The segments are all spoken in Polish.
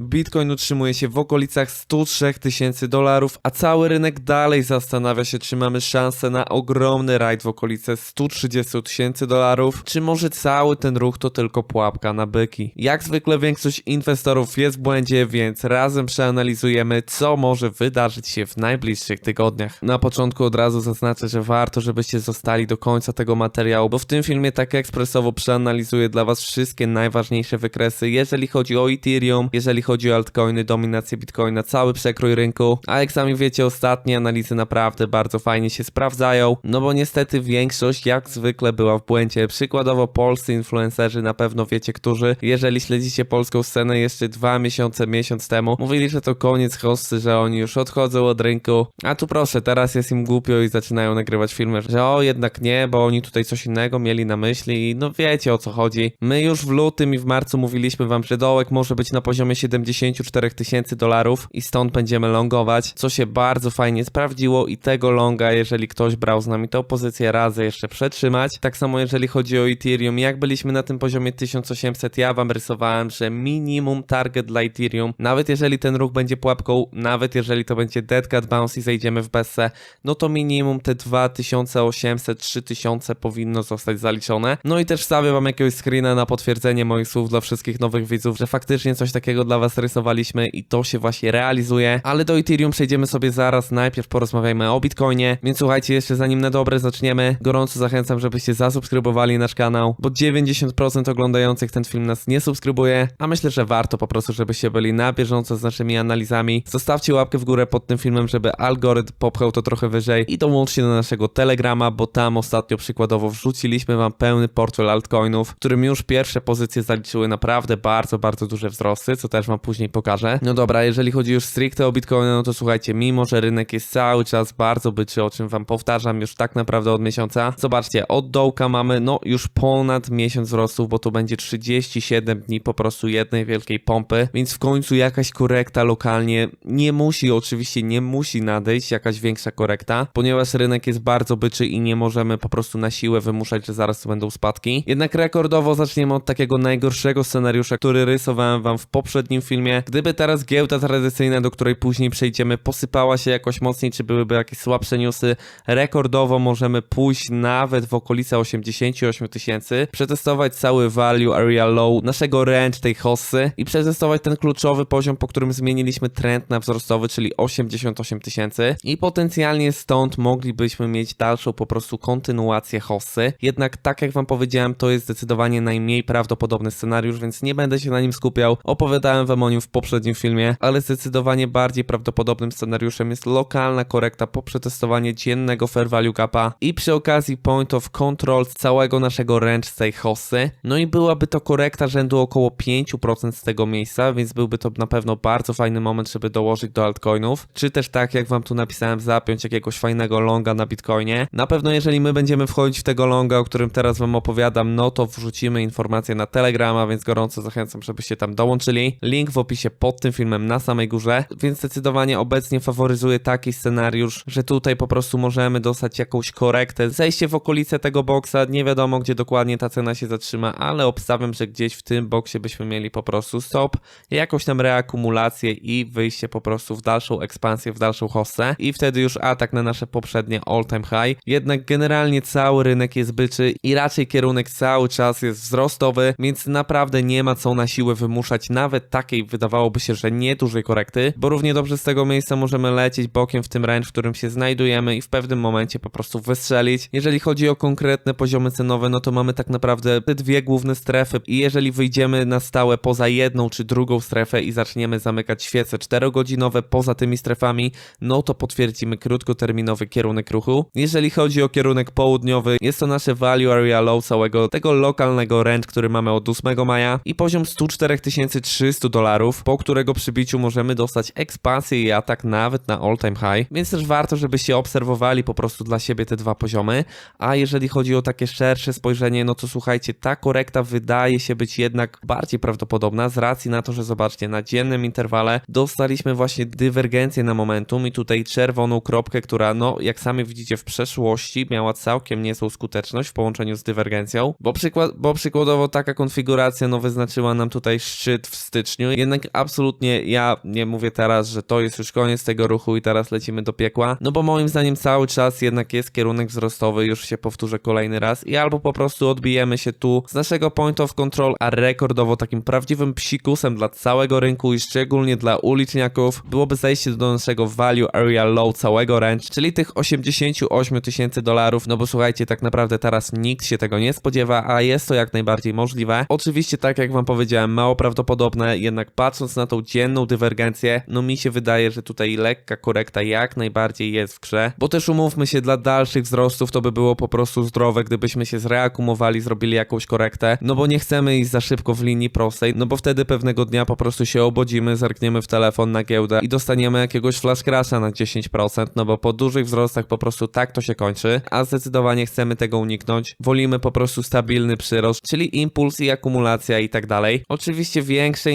Bitcoin utrzymuje się w okolicach 103 tysięcy dolarów, a cały rynek dalej zastanawia się, czy mamy szansę na ogromny rajd w okolice 130 tysięcy dolarów, czy może cały ten ruch to tylko pułapka na byki. Jak zwykle większość inwestorów jest w błędzie, więc razem przeanalizujemy, co może wydarzyć się w najbliższych tygodniach. Na początku od razu zaznaczę, że warto, żebyście zostali do końca tego materiału, bo w tym filmie tak ekspresowo przeanalizuję dla Was wszystkie najważniejsze wykresy, jeżeli chodzi o Ethereum, jeżeli chodzi o altcoiny, dominację Bitcoina, cały przekrój rynku, a jak sami wiecie, ostatnie analizy naprawdę bardzo fajnie się sprawdzają, no bo niestety większość jak zwykle była w błędzie. Przykładowo polscy influencerzy na pewno wiecie, którzy, jeżeli śledzicie polską scenę jeszcze dwa miesiące, miesiąc temu, mówili, że to koniec hosty, że oni już odchodzą od rynku, a tu proszę, teraz jest im głupio i zaczynają nagrywać filmy, że o, jednak nie, bo oni tutaj coś innego mieli na myśli i no wiecie o co chodzi. My już w lutym i w marcu mówiliśmy wam, że dołek może być na poziomie 74 tysięcy dolarów i stąd będziemy longować, co się bardzo fajnie sprawdziło i tego longa, jeżeli ktoś brał z nami tę pozycję razy jeszcze przetrzymać. Tak samo jeżeli chodzi o Ethereum, jak byliśmy na tym poziomie 1800, ja wam rysowałem, że minimum target dla Ethereum, nawet jeżeli ten ruch będzie pułapką, nawet jeżeli to będzie dead cat bounce i zejdziemy w bezse, no to minimum te 2800, 3000 powinno zostać zaliczone. No i też wstawię wam jakiegoś screena na potwierdzenie moich słów dla wszystkich nowych widzów, że faktycznie coś takiego dla was rysowaliśmy i to się właśnie realizuje. Ale do Ethereum przejdziemy sobie zaraz, najpierw porozmawiajmy o Bitcoinie, więc słuchajcie, jeszcze zanim na dobre zaczniemy, gorąco zachęcam, żebyście zasubskrybowali nasz kanał, bo 90% oglądających ten film nas nie subskrybuje, a myślę, że warto po prostu, żebyście byli na bieżąco z naszymi analizami. Zostawcie łapkę w górę pod tym filmem, żeby algorytm popchał to trochę wyżej i dołączcie do naszego Telegrama, bo tam ostatnio przykładowo wrzuciliśmy wam pełny portfel altcoinów, w którym już pierwsze pozycje zaliczyły naprawdę bardzo, bardzo duże wzrosty, co też wam później pokażę. No dobra, jeżeli chodzi już stricte o Bitcoina, no to słuchajcie, mimo że rynek jest cały czas bardzo byczy, o czym wam powtarzam już tak naprawdę od miesiąca, zobaczcie, od dołka mamy no już ponad miesiąc wzrostów, bo to będzie 37 dni po prostu jednej wielkiej pompy, więc w końcu jakaś korekta lokalnie nie musi, oczywiście nie musi nadejść jakaś większa korekta, ponieważ rynek jest bardzo byczy i nie możemy po prostu na siłę wymuszać, że zaraz to będą spadki. Jednak rekordowo zaczniemy od takiego najgorszego scenariusza, który rysowałem wam w poprzednim filmie. Gdyby teraz giełda tradycyjna, do której później przejdziemy, posypała się jakoś mocniej, czy byłyby jakieś słabsze newsy, rekordowo możemy pójść nawet w okolice 88 tysięcy, przetestować cały value area low naszego range tej hossy i przetestować ten kluczowy poziom, po którym zmieniliśmy trend na wzrostowy, czyli 88 tysięcy i potencjalnie stąd moglibyśmy mieć dalszą po prostu kontynuację hossy. Jednak tak jak wam powiedziałem, to jest zdecydowanie najmniej prawdopodobny scenariusz, więc nie będę się na nim skupiał. Opowiadałem wam w poprzednim filmie, ale zdecydowanie bardziej prawdopodobnym scenariuszem jest lokalna korekta po przetestowanie dziennego fair value gapa i przy okazji point of control całego naszego range tej hossy. No i byłaby to korekta rzędu około 5% z tego miejsca, więc byłby to na pewno bardzo fajny moment, żeby dołożyć do altcoinów, czy też tak jak wam tu napisałem, zapiąć jakiegoś fajnego longa na bitcoinie. Na pewno jeżeli my będziemy wchodzić w tego longa, o którym teraz wam opowiadam, no to wrzucimy informacje na Telegrama, więc gorąco zachęcam, żebyście tam dołączyli. Link w opisie pod tym filmem na samej górze, więc zdecydowanie obecnie faworyzuję taki scenariusz, że tutaj po prostu możemy dostać jakąś korektę, zejście w okolice tego boksa, nie wiadomo gdzie dokładnie ta cena się zatrzyma, ale obstawiam, że gdzieś w tym boksie byśmy mieli po prostu stop, jakąś tam reakumulację i wyjście po prostu w dalszą ekspansję, w dalszą hossę. I wtedy już atak na nasze poprzednie all time high. Jednak generalnie cały rynek jest byczy i raczej kierunek cały czas jest wzrostowy, więc naprawdę nie ma co na siłę wymuszać nawet takiej wydawałoby się, że nie dużej korekty, bo równie dobrze z tego miejsca możemy lecieć bokiem w tym range, w którym się znajdujemy i w pewnym momencie po prostu wystrzelić. Jeżeli chodzi o konkretne poziomy cenowe, no to mamy tak naprawdę te dwie główne strefy i jeżeli wyjdziemy na stałe poza jedną czy drugą strefę i zaczniemy zamykać świece 4-godzinowe poza tymi strefami, no to potwierdzimy krótkoterminowy kierunek ruchu. Jeżeli chodzi o kierunek południowy, jest to nasze value area low całego tego lokalnego range, który mamy od 8 maja i poziom 104 300 dolarów, po którego przybiciu możemy dostać ekspansję i atak nawet na all time high, więc też warto, żebyście obserwowali po prostu dla siebie te dwa poziomy, a jeżeli chodzi o takie szersze spojrzenie, no to słuchajcie, ta korekta wydaje się być jednak bardziej prawdopodobna z racji na to, że zobaczcie, na dziennym interwale dostaliśmy właśnie dywergencję na momentum i tutaj czerwoną kropkę, która no, jak sami widzicie w przeszłości miała całkiem niezłą skuteczność w połączeniu z dywergencją, bo, przykład, bo przykładowo taka konfiguracja no wyznaczyła nam tutaj szczyt w styczniu, styczniu. Jednak absolutnie ja nie mówię teraz, że to jest już koniec tego ruchu i teraz lecimy do piekła. No bo moim zdaniem cały czas jednak jest kierunek wzrostowy, już się powtórzę kolejny raz. I albo po prostu odbijemy się tu z naszego point of control, a rekordowo takim prawdziwym psikusem dla całego rynku i szczególnie dla uliczniaków byłoby zejście do naszego value area low całego range, czyli tych 88 tysięcy dolarów. No bo słuchajcie, tak naprawdę teraz nikt się tego nie spodziewa, a jest to jak najbardziej możliwe. Oczywiście, tak jak wam powiedziałem, mało prawdopodobne, jednak patrząc na tą dzienną dywergencję, no mi się wydaje, że tutaj lekka korekta jak najbardziej jest w grze, bo też umówmy się, dla dalszych wzrostów to by było po prostu zdrowe, gdybyśmy się zreakumowali, zrobili jakąś korektę, no bo nie chcemy iść za szybko w linii prostej, no bo wtedy pewnego dnia po prostu się obodzimy, zerkniemy w telefon na giełdę i dostaniemy jakiegoś flash crasha na 10%, no bo po dużych wzrostach po prostu tak to się kończy, a zdecydowanie chcemy tego uniknąć. Wolimy po prostu stabilny przyrost, czyli impuls i akumulacja i tak dalej. Oczywiście większe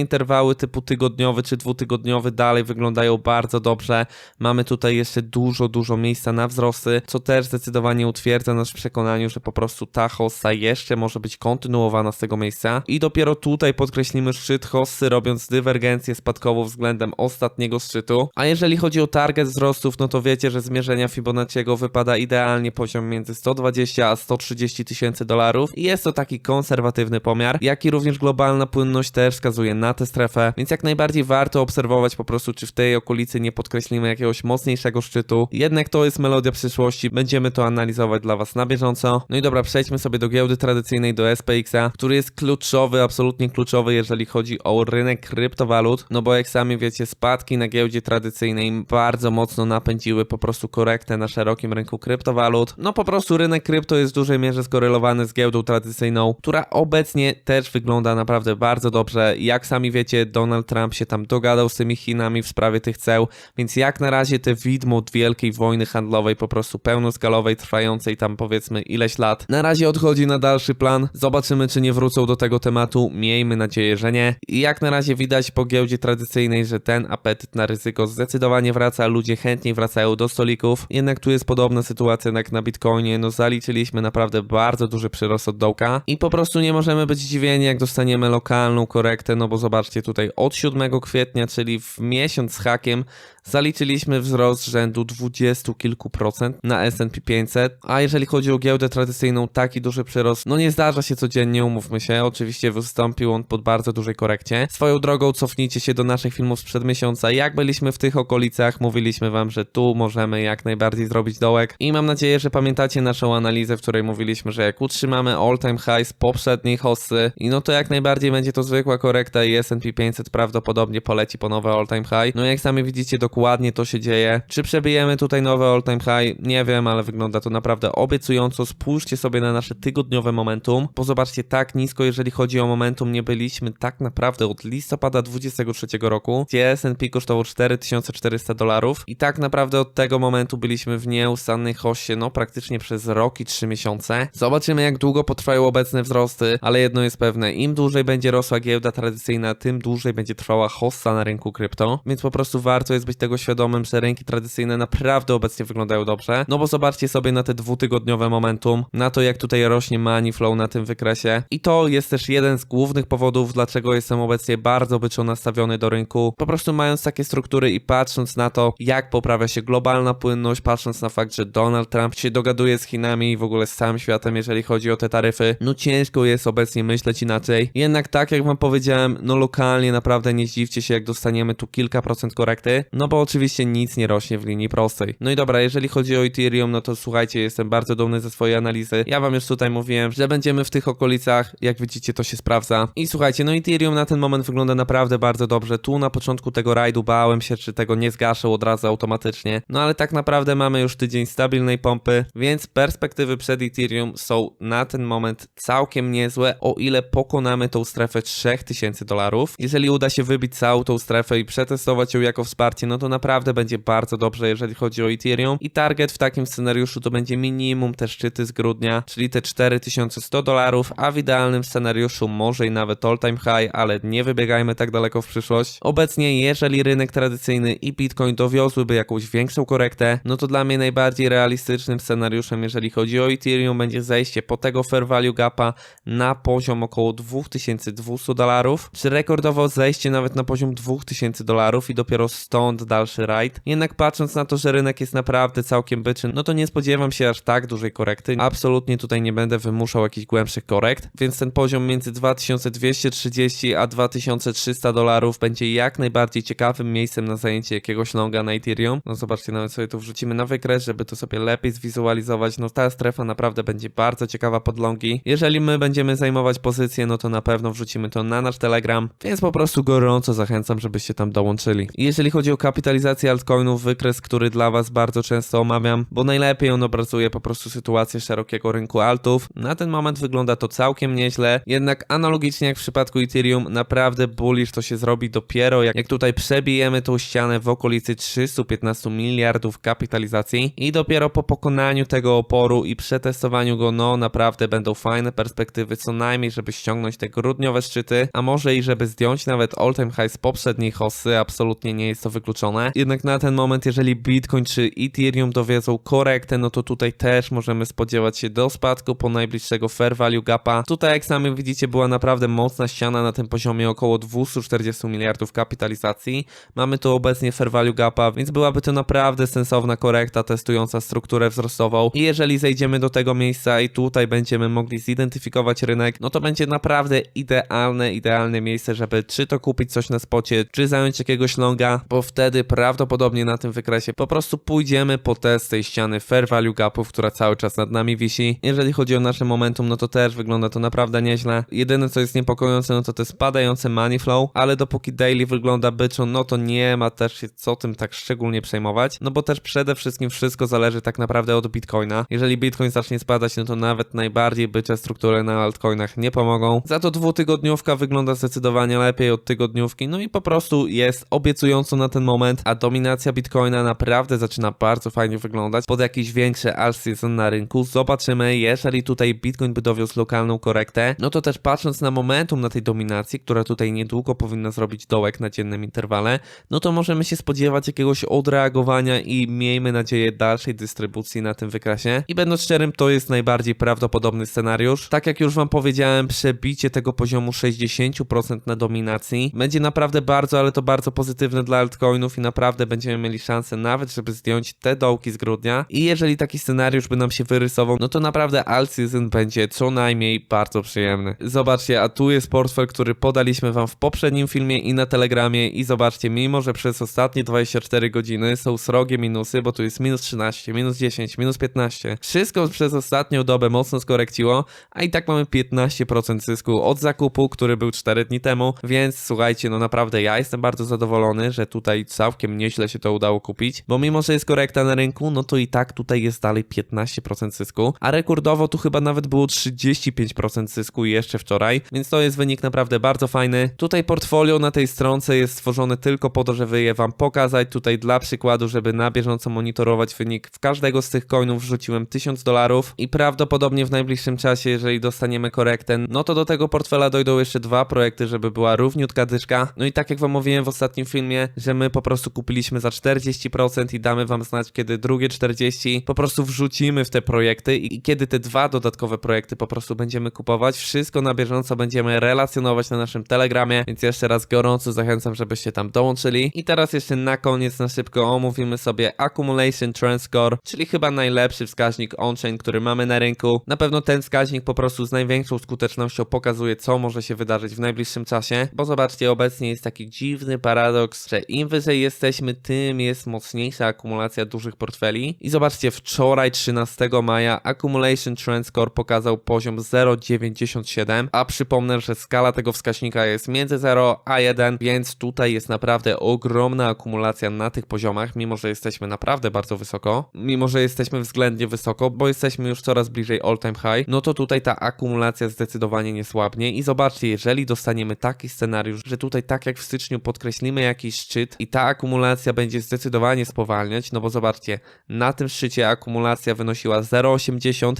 typu tygodniowy czy dwutygodniowy dalej wyglądają bardzo dobrze. Mamy tutaj jeszcze dużo, dużo miejsca na wzrosty, co też zdecydowanie utwierdza nas w przekonaniu, że po prostu ta hossa jeszcze może być kontynuowana z tego miejsca. I dopiero tutaj podkreślimy szczyt hossy, robiąc dywergencję spadkową względem ostatniego szczytu. A jeżeli chodzi o target wzrostów, no to wiecie, że zmierzenia Fibonacciego wypada idealnie poziom między 120 a 130 tysięcy dolarów. I jest to taki konserwatywny pomiar, jak i również globalna płynność też wskazuje na tę strefę, więc jak najbardziej warto obserwować po prostu, czy w tej okolicy nie podkreślimy jakiegoś mocniejszego szczytu. Jednak to jest melodia przyszłości, będziemy to analizować dla Was na bieżąco. No i dobra, przejdźmy sobie do giełdy tradycyjnej, do SPX-a, który jest kluczowy, absolutnie kluczowy, jeżeli chodzi o rynek kryptowalut, no bo jak sami wiecie, spadki na giełdzie tradycyjnej bardzo mocno napędziły po prostu korektę na szerokim rynku kryptowalut. No po prostu rynek krypto jest w dużej mierze skorelowany z giełdą tradycyjną, która obecnie też wygląda naprawdę bardzo dobrze. Jak sami wiecie, Donald Trump się tam dogadał z tymi Chinami w sprawie tych ceł, więc jak na razie te widmo wielkiej wojny handlowej, po prostu pełnoskalowej, trwającej tam powiedzmy ileś lat, na razie odchodzi na dalszy plan. Zobaczymy, czy nie wrócą do tego tematu. Miejmy nadzieję, że nie. I jak na razie widać po giełdzie tradycyjnej, że ten apetyt na ryzyko zdecydowanie wraca, ludzie chętniej wracają do stolików. Jednak tu jest podobna sytuacja jak na Bitcoinie. No zaliczyliśmy naprawdę bardzo duży przyrost od dołka i po prostu nie możemy być zdziwieni, jak dostaniemy lokalną korektę, no bo zobaczcie tutaj od 7 kwietnia, czyli w miesiąc z hakiem, zaliczyliśmy wzrost rzędu 20 kilku procent na S&P 500, a jeżeli chodzi o giełdę tradycyjną, taki duży przyrost, no nie zdarza się codziennie, umówmy się, oczywiście wystąpił on pod bardzo dużej korekcie. Swoją drogą cofnijcie się do naszych filmów sprzed miesiąca, jak byliśmy w tych okolicach, mówiliśmy wam, że tu możemy jak najbardziej zrobić dołek i mam nadzieję, że pamiętacie naszą analizę, w której mówiliśmy, że jak utrzymamy all time high z poprzedniej hossy i no to jak najbardziej będzie to zwykła korekta i S&P 500 prawdopodobnie poleci po nowe all time high. No jak sami widzicie, dokładnie to się dzieje. Czy przebijemy tutaj nowe all time high? Nie wiem, ale wygląda to naprawdę obiecująco. Spójrzcie sobie na nasze tygodniowe momentum, bo zobaczcie, tak nisko, jeżeli chodzi o momentum, nie byliśmy tak naprawdę od listopada 23 roku, gdzie S&P kosztował 4400 dolarów i tak naprawdę od tego momentu byliśmy w nieustannej hoście, no praktycznie przez rok i 3 miesiące. Zobaczymy, jak długo potrwają obecne wzrosty, ale jedno jest pewne, im dłużej będzie rosła giełda tradycyjna, tym dłużej będzie trwała hossa na rynku krypto, więc po prostu warto jest być tego świadomym, że rynki tradycyjne naprawdę obecnie wyglądają dobrze, no bo zobaczcie sobie na te dwutygodniowe momentum, na to jak tutaj rośnie money flow na tym wykresie. I to jest też jeden z głównych powodów, dlaczego jestem obecnie bardzo byczo nastawiony do rynku, po prostu mając takie struktury i patrząc na to, jak poprawia się globalna płynność, patrząc na fakt, że Donald Trump się dogaduje z Chinami i w ogóle z całym światem, jeżeli chodzi o te taryfy, no ciężko jest obecnie myśleć inaczej. Jednak tak jak wam powiedziałem, no lokalnie naprawdę nie zdziwcie się, jak dostaniemy tu kilka procent korekty, no bo oczywiście nic nie rośnie w linii prostej. No i dobra, jeżeli chodzi o Ethereum, no to słuchajcie, jestem bardzo dumny ze swojej analizy. Ja wam już tutaj mówiłem, że będziemy w tych okolicach, jak widzicie to się sprawdza. I słuchajcie, no Ethereum na ten moment wygląda naprawdę bardzo dobrze. Tu na początku tego rajdu bałem się, czy tego nie zgaszę od razu automatycznie. No ale tak naprawdę mamy już tydzień stabilnej pompy, więc perspektywy przed Ethereum są na ten moment całkiem niezłe, o ile pokonamy tą strefę 3000 dolarów. Jeżeli uda się wybić całą tą strefę i przetestować ją jako wsparcie, no to naprawdę będzie bardzo dobrze, jeżeli chodzi o Ethereum. I target w takim scenariuszu to będzie minimum te szczyty z grudnia, czyli te 4100 dolarów, a w idealnym scenariuszu może i nawet all time high, ale nie wybiegajmy tak daleko w przyszłość. Obecnie, jeżeli rynek tradycyjny i Bitcoin dowiozłyby jakąś większą korektę, no to dla mnie najbardziej realistycznym scenariuszem, jeżeli chodzi o Ethereum, będzie zejście po tego fair value gapa na poziom około 2200 dolarów, czy rekordowo zejście nawet na poziom 2000 dolarów i dopiero stąd dalszy ride. Jednak patrząc na to, że rynek jest naprawdę całkiem byczny, no to nie spodziewam się aż tak dużej korekty. Absolutnie tutaj nie będę wymuszał jakichś głębszych korekt, więc ten poziom między 2230 a 2300 dolarów będzie jak najbardziej ciekawym miejscem na zajęcie jakiegoś longa na Ethereum. No zobaczcie, nawet sobie tu wrzucimy na wykres, żeby to sobie lepiej zwizualizować. No ta strefa naprawdę będzie bardzo ciekawa pod longi. Jeżeli my będziemy zajmować pozycję, no to na pewno wrzucimy to na nasz Telegram, więc po prostu gorąco zachęcam, żebyście tam dołączyli. Jeżeli chodzi o kapitalizację altcoinów, wykres, który dla Was bardzo często omawiam, bo najlepiej on obrazuje po prostu sytuację szerokiego rynku altów. Na ten moment wygląda to całkiem nieźle, jednak analogicznie jak w przypadku Ethereum, naprawdę bullish to się zrobi dopiero jak, jak tutaj przebijemy tą ścianę w okolicy 315 miliardów kapitalizacji i dopiero po pokonaniu tego oporu i przetestowaniu go, no naprawdę będą fajne perspektywy, co najmniej, żeby ściągnąć te grudniowe szczyty, a może i żeby zdjąć nawet all-time high z poprzedniej hossy, absolutnie nie jest to wykluczone. Jednak na ten moment, jeżeli Bitcoin czy Ethereum dowiedzą korektę, no to tutaj też możemy spodziewać się do spadku po najbliższego fair value gapa. Tutaj jak sami widzicie była naprawdę mocna ściana na tym poziomie około 240 miliardów kapitalizacji. Mamy tu obecnie fair value gapa, więc byłaby to naprawdę sensowna korekta testująca strukturę wzrostową. I jeżeli zejdziemy do tego miejsca i tutaj będziemy mogli zidentyfikować rynek, no to będzie naprawdę idealne, idealne miejsce, żeby czy to kupić coś na spocie, czy zająć jakiegoś longa, bo wtedy prawdopodobnie na tym wykresie po prostu pójdziemy po test tej ściany fair value gapów, która cały czas nad nami wisi. Jeżeli chodzi o nasze momentum, no to też wygląda to naprawdę nieźle. Jedyne co jest niepokojące, no to te spadające money flow, ale dopóki daily wygląda byczą, no to nie ma też się co tym tak szczególnie przejmować, no bo też przede wszystkim wszystko zależy tak naprawdę od Bitcoina. Jeżeli Bitcoin zacznie spadać, no to nawet najbardziej bycze struktury na altcoinach nie pomogą. Za to dwutygodniówka wygląda zdecydowanie lepiej od tygodniówki, no i po prostu jest obiecująco na ten moment, a dominacja Bitcoina naprawdę zaczyna bardzo fajnie wyglądać pod jakiś większy alt season na rynku. Zobaczymy, jeżeli tutaj Bitcoin by dowiózł lokalną korektę, no to też patrząc na momentum na tej dominacji, która tutaj niedługo powinna zrobić dołek na dziennym interwale, no to możemy się spodziewać jakiegoś odreagowania i miejmy nadzieję dalszej dystrybucji na tym wykresie. I będąc szczerym, to jest najbardziej prawdopodobny scenariusz. Tak jak już wam powiedziałem, przebicie tego poziomu 60% na dominacji będzie naprawdę bardzo, ale to bardzo pozytywne dla altcoinów i naprawdę będziemy mieli szansę nawet, żeby zdjąć te dołki z grudnia. I jeżeli taki scenariusz by nam się wyrysował, no to naprawdę alt season będzie co najmniej bardzo przyjemny. Zobaczcie, a tu jest portfel, który podaliśmy wam w poprzednim filmie i na telegramie i zobaczcie, mimo że przez ostatnie 24 godziny są srogie minusy, bo tu jest minus 13, minus 10, minus 15, wszystko przez ostatnią dobę mocno skorekciło, a i tak mamy 15% zysku od zakupu, który był 4 dni temu, więc słuchajcie, no naprawdę ja jestem bardzo zadowolony, że tutaj całkiem nieźle się to udało kupić, bo mimo, że jest korekta na rynku, no to i tak tutaj jest dalej 15% zysku, a rekordowo tu chyba nawet było 35% zysku jeszcze wczoraj, więc to jest wynik naprawdę bardzo fajny. Tutaj portfolio na tej stronce jest stworzone tylko po to, żeby je wam pokazać, tutaj dla przykładu, żeby na bieżąco monitorować wynik. W każdego z tych coinów wrzuciłem 1000 dolarów i prawdopodobnie w najbliższym czasie, jeżeli dostaniemy korektę, no to do tego portfela dojdą jeszcze dwa projekty, żeby była równiutka dyszka. No i tak jak wam mówiłem w ostatnim filmie, że my po prostu kupiliśmy za 40% i damy wam znać, kiedy drugie 40% po prostu wrzucimy w te projekty i kiedy te dwa dodatkowe projekty po prostu będziemy kupować, wszystko na bieżąco będziemy relacjonować na naszym Telegramie, więc jeszcze raz gorąco zachęcam, żebyście tam dołączyli. I teraz jeszcze na koniec na szybko omówimy sobie Accumulation Trend Score, czyli chyba najlepszy wskaźnik on-chain, który mamy na rynku. Na pewno ten wskaźnik po prostu z największą skutecznością pokazuje, co może się wydarzyć w najbliższym czasie, bo zobaczcie, obecnie jest taki dziwny paradoks, że im wyżej jesteśmy, tym jest mocniejsza akumulacja dużych portfeli. I zobaczcie, wczoraj 13 maja Accumulation Trend Score pokazał poziom 0,97, a przypomnę, że skala tego wskaźnika jest między 0 a 1, więc tutaj jest naprawdę ogromna akumulacja na tych poziomach, mimo że jesteśmy naprawdę bardzo wysoko, mimo że jesteśmy względnie wysoko, bo jesteśmy już coraz bliżej all time high, no to tutaj ta akumulacja zdecydowanie nie słabnie i zobaczcie, jeżeli dostaniemy taki scenariusz, że tutaj tak jak w styczniu podkreślimy jakiś szczyt i ta akumulacja będzie zdecydowanie spowalniać, no bo zobaczcie, na tym szczycie akumulacja wynosiła 0,80,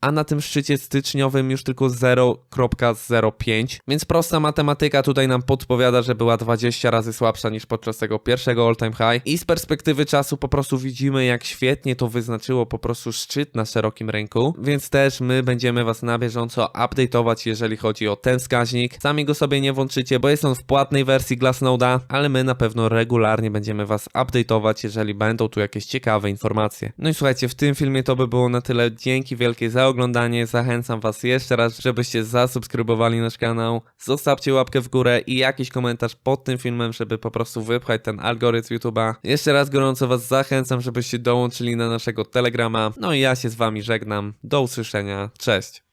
a na tym szczycie styczniowym już tylko 0,05, więc prosta matematyka tutaj nam podpowiada, że była 20 razy słabsza niż podczas tego pierwszego all time high i z perspektywy czasu po prostu widzimy jak świetnie to wyznaczyło po prostu szczyt na szerokim rynku, więc też my będziemy was na bieżąco update'ować jeżeli chodzi o ten wskaźnik. Sami go sobie nie włączycie, bo jest on w płatnej wersji Glassnode'a, ale my na pewno regularnie będziemy was update'ować, jeżeli będą tu jakieś ciekawe informacje. No i słuchajcie, w tym filmie to by było na tyle. Dzięki wielkie za oglądanie. Zachęcam was jeszcze raz, żebyście zasubskrybowali nasz kanał. Zostawcie łapkę w górę i jakiś komentarz pod tym filmem, żeby po prostu wypchać ten algorytm YouTube'a. Jeszcze raz gorąco was zachęcam, żebyście dołączyli na naszego Telegrama. No i ja się z wami żegnam. Do usłyszenia. Cześć.